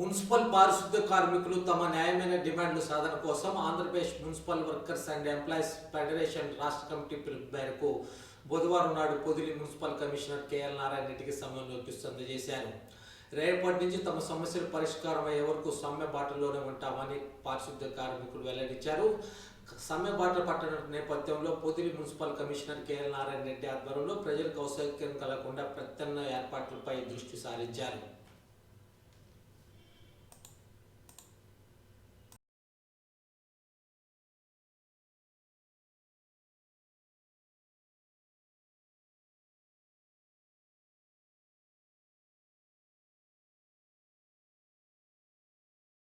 Municipal పారిశుద్ధ్య కార్మికులు తమ న్యాయమైన డిమాండ్ల సాధన కోసం Andhra Pradesh municipal workers and employees federation రాష్ట్ర కమిటీ పిలుపు మేరకు బుధవారం నాడు Podili municipal commissioner KL Narayana రెడ్డికి సమ్మె నోటీసు అందజేశారు. రేపటి నుంచి తమ సమస్యలు పరిష్కారం అయ్యే వరకు సమ్మె బాటలోనే ఉంటామని పారిశుద్ధ్య కార్మికులు వెల్లడించారు. సమ్మె బాట పట్టణ నేపథ్యంలో Podili municipal commissioner KL Narayana Reddy ఆధ్వర్యంలో ప్రజలకు అసౌకర్యం కలగకుండా ప్రత్యామ్నాయ ఏర్పాట్లపై దృష్టి సారించారు.